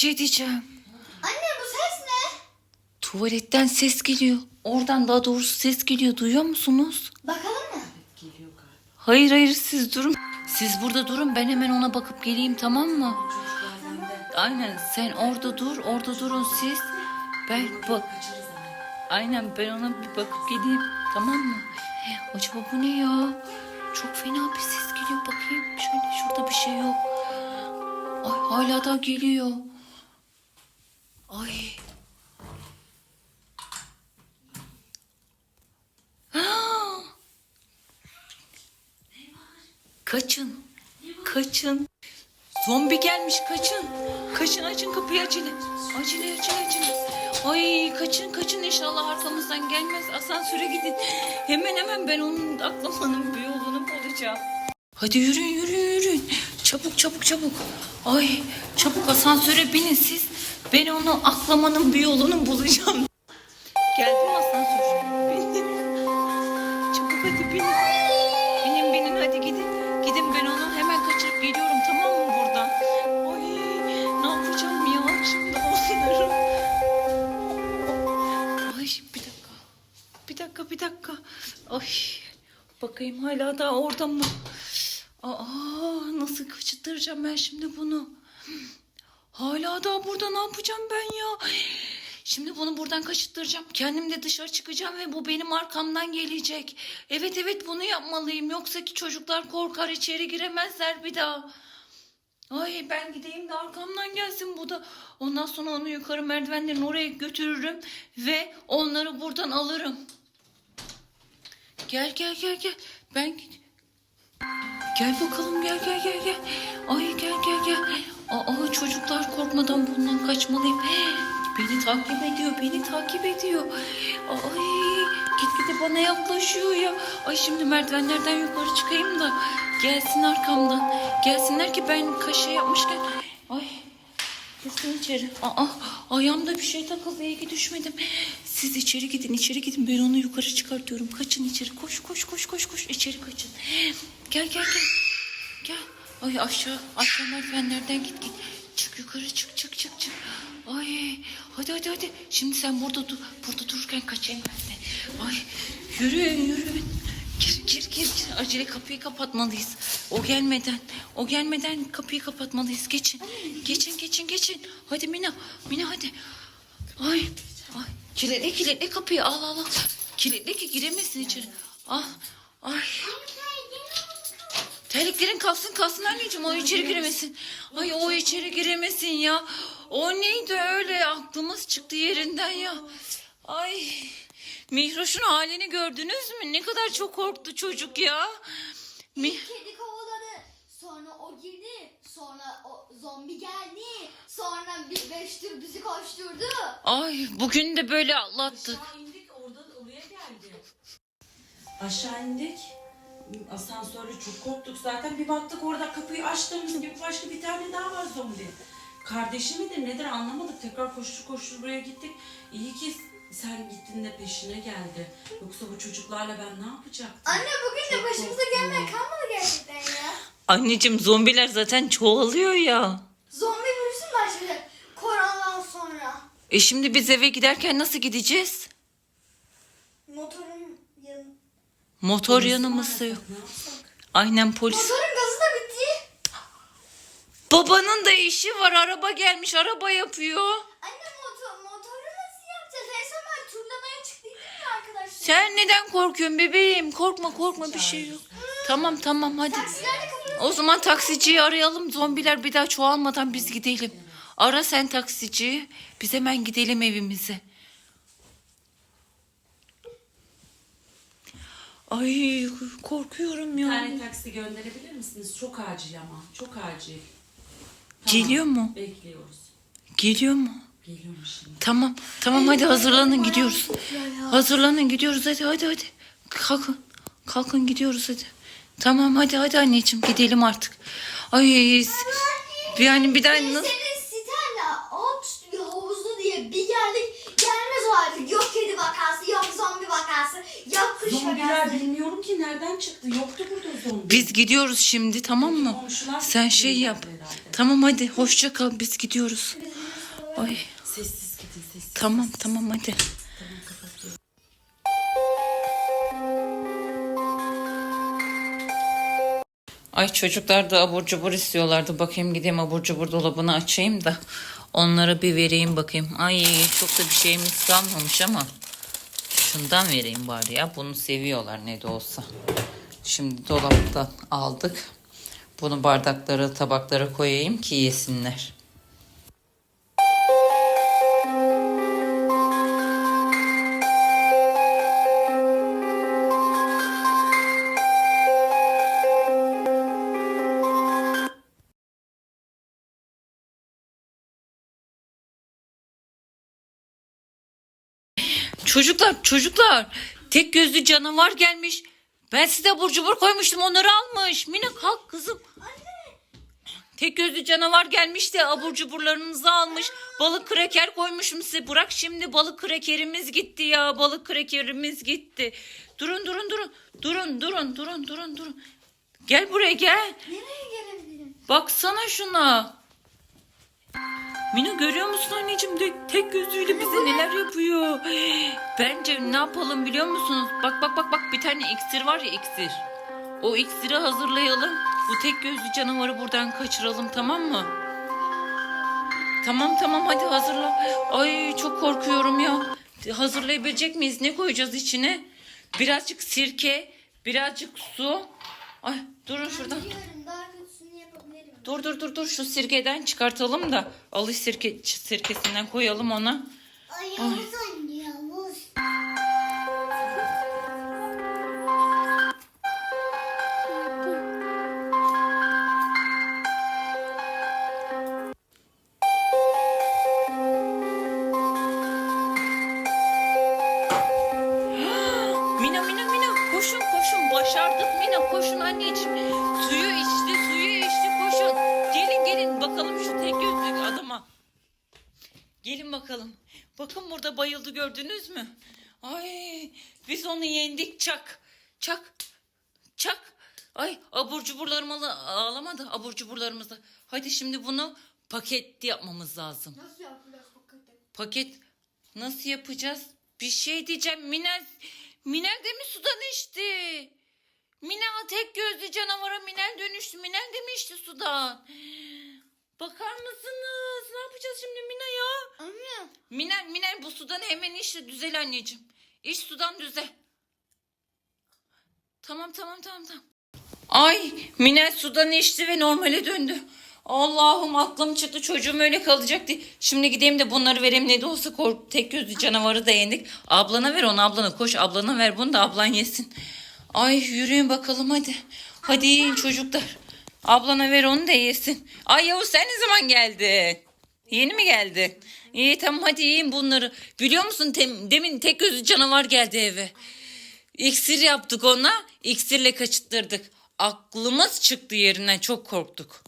şey diyeceğim. Anne bu ses ne? Tuvaletten ses geliyor. Oradan daha doğrusu ses geliyor. Duyuyor musunuz? Bakalım mı? Hayır hayır siz durun. Siz burada durun ben hemen ona bakıp geleyim tamam mı? Aynen sen orada dur orada durun siz. Ben bak. Aynen ben ona bir bakıp geleyim tamam mı? Acaba bu ne ya? Çok fena bir ses geliyor bakayım. Şöyle şurada bir şey yok. Ay hala da geliyor. Ay. Kaçın. Kaçın. Zombi gelmiş kaçın. Kaçın açın kapıyı acele. Acele acele acele. Ay kaçın kaçın inşallah arkamızdan gelmez. Asansöre gidin. Hemen hemen ben onun aklamanın bir yolunu bulacağım. Hadi yürüyün yürüyün. Çabuk çabuk çabuk. Ay çabuk asansöre binin siz. Ben onu aklamanın bir yolunu bulacağım. Geldim asansör. Binin. Çabuk hadi binin. Binin binin hadi gidin. Gidin ben onu hemen kaçırıp geliyorum tamam mı buradan? Ay ne yapacağım ya şimdi onları. Ay bir dakika. Bir dakika bir dakika. Ay bakayım hala da orada mı? Aa nasıl kaçırtacağım ben şimdi bunu? Hala da burada ne yapacağım ben ya? Şimdi bunu buradan kaçırttıracağım. Kendim de dışarı çıkacağım ve bu benim arkamdan gelecek. Evet evet bunu yapmalıyım. Yoksa ki çocuklar korkar içeri giremezler bir daha. Ay ben gideyim de arkamdan gelsin bu da. Ondan sonra onu yukarı merdivenlerin oraya götürürüm ve onları buradan alırım. Gel gel gel gel. Ben gid- Gel bakalım gel gel gel gel. Ay gel gel gel. Aa çocuklar korkmadan bundan kaçmalıyım. Beni takip ediyor, beni takip ediyor. Ay gitgide bana yaklaşıyor ya. Ay şimdi merdivenlerden yukarı çıkayım da gelsin arkamdan. Gelsinler ki ben kaşe yapmışken. Ay Girsin içeri. Aa, ayağımda bir şey takıldı. İyi ki düşmedim. Siz içeri gidin, içeri gidin. Ben onu yukarı çıkartıyorum. Kaçın içeri. Koş, koş, koş, koş, koş. İçeri kaçın. Gel, gel, gel. Gel. Ay aşağı, aşağı merdivenlerden git, git. Çık yukarı, çık, çık, çık, çık. Ay, hadi, hadi, hadi. Şimdi sen burada dur. Burada dururken kaçayım ben de. Ay, yürüyün, yürüyün. Gir, gir, gir, gir. Acele kapıyı kapatmalıyız. O gelmeden, o gelmeden kapıyı kapatmalıyız. Geçin, geçin, geçin, geçin. Hadi Mina, Mina hadi. Ay, ay. Kilitle, kilitle kapıyı. Al, al, al. Kilitle ki giremesin içeri. Ah, ay. Terliklerin kalsın kalsın anneciğim o içeri giremesin. Ay o içeri giremesin ya. O neydi öyle aklımız çıktı yerinden ya. Ay Mihroş'un halini gördünüz mü? Ne kadar çok korktu çocuk ya. Mi Kedi kovaladı. Sonra o girdi. Sonra o zombi geldi. Sonra bir beş tur bizi koşturdu. Ay bugün de böyle atlattık. Aşağı indik orada oraya geldi. Aşağı indik. Asansörle çok korktuk zaten. Bir baktık orada kapıyı açtığımız gibi başka bir tane daha var zombi. Kardeşi midir nedir anlamadık. Tekrar koştur koştur buraya gittik. İyi ki sen gittin de peşine geldi. Yoksa bu çocuklarla ben ne yapacaktım? Anne bugün de Çok başımıza korktum. gelmeyen kalmadı gerçekten ya. Anneciğim zombiler zaten çoğalıyor ya. Zombi virüsü mü başladı? Koronadan sonra. E şimdi biz eve giderken nasıl gideceğiz? Motorun yan... Motor yanımızda yok. Aynen polis. Motorun gazı da bitti. Babanın da işi var. Araba gelmiş. Araba yapıyor. Anne motor, motoru nasıl yapacağız? En son ben turlamaya çıktıydım ya arkadaşlar. Sen neden korkuyorsun bebeğim? Korkma korkma bir şey yok. Tamam tamam hadi. Taksilerle O zaman taksiciyi arayalım. Zombiler bir daha çoğalmadan biz gidelim. Ara sen taksiciyi. Biz hemen gidelim evimize. Ay korkuyorum Bir ya. tane taksi gönderebilir misiniz? Çok acil ama. Çok acil. Geliyor mu? Bekliyoruz. Geliyor mu? Geliyorum şimdi. Tamam. Tamam hadi hazırlanın gidiyoruz. Hazırlanın gidiyoruz hadi hadi hadi. Kalkın. Kalkın gidiyoruz hadi. Tamam hadi hadi anneciğim gidelim artık. Ay yani bir daha nasıl... Senin sitenle ot havuzlu diye bir geldik. Gelmez o artık. Yok kedi vakası, yok zombi vakası, yok kuş Zombiler vakası. bilmiyorum ki nereden çıktı. Yoktu burada zombi. Biz gidiyoruz şimdi tamam mı? Komşular Sen şey yap. herhalde. Tamam hadi hoşça kal biz gidiyoruz. Ay Sessiz gidin sessiz. tamam tamam hadi. Ay çocuklar da abur cubur istiyorlardı. Bakayım gideyim abur cubur dolabını açayım da onlara bir vereyim bakayım. Ay çok da bir şeyimiz kalmamış ama şundan vereyim bari ya. Bunu seviyorlar ne de olsa. Şimdi dolaptan aldık. Bunu bardaklara, tabaklara koyayım ki yesinler. Çocuklar, çocuklar. Tek gözlü canavar gelmiş. Ben size abur cubur koymuştum. Onları almış. Mine kalk kızım. Tek gözlü canavar gelmiş de abur cuburlarınızı almış. Balık kreker koymuşum size. Bırak şimdi balık krekerimiz gitti ya. Balık krekerimiz gitti. Durun durun durun. Durun durun durun durun durun. Gel buraya gel. Nereye gelebilirim? Baksana şuna. Mina görüyor musun anneciğim de tek gözüyle bize neler yapıyor. Bence ne yapalım biliyor musunuz? Bak bak bak bak bir tane iksir var ya iksir. O iksiri hazırlayalım. Bu tek gözlü canavarı buradan kaçıralım tamam mı? Tamam tamam hadi hazırla. Ay çok korkuyorum ya. Hazırlayabilecek miyiz? Ne koyacağız içine? Birazcık sirke, birazcık su. Ay durun şuradan. Biliyorum. Dur dur dur dur şu sirkeden çıkartalım da alış sirke sirkesinden koyalım ona. Ay Yavuz. Mina Mina Mina koşun koşun başardık Mina koşun anneciğim. Bakalım. Bakın burada bayıldı gördünüz mü? Ay biz onu yendik çak. Çak. Çak. Ay abur cuburlarımı ala- ağlamadı abur cuburlarımızı. Hadi şimdi bunu paketli yapmamız lazım. Nasıl yapacağız hakikaten? Paket nasıl yapacağız? Bir şey diyeceğim. Minel, Minel de mi sudan içti? Minel tek gözlü canavara Minel dönüştü. Minel de mi içti sudan? Bakar mısınız? Ne yapacağız şimdi Mina ya? Anne. Minel, Minel bu sudan hemen içti. Düzel anneciğim. İç sudan düze. Tamam tamam tamam tamam. Ay Minel sudan içti ve normale döndü. Allah'ım aklım çıktı çocuğum öyle kalacaktı. Şimdi gideyim de bunları vereyim ne de olsa kork tek gözlü canavarı da yendik. Ablana ver onu ablana koş ablana ver bunu da ablan yesin. Ay yürüyün bakalım hadi. Hadi yiyin çocuklar. Ablana ver onu da yesin. Ay Yavuz sen ne zaman geldin? Yeni mi geldin? İyi tamam hadi yiyin bunları. Biliyor musun tem- demin tek gözlü canavar geldi eve. İksir yaptık ona. İksirle kaçırttırdık. Aklımız çıktı yerinden çok korktuk.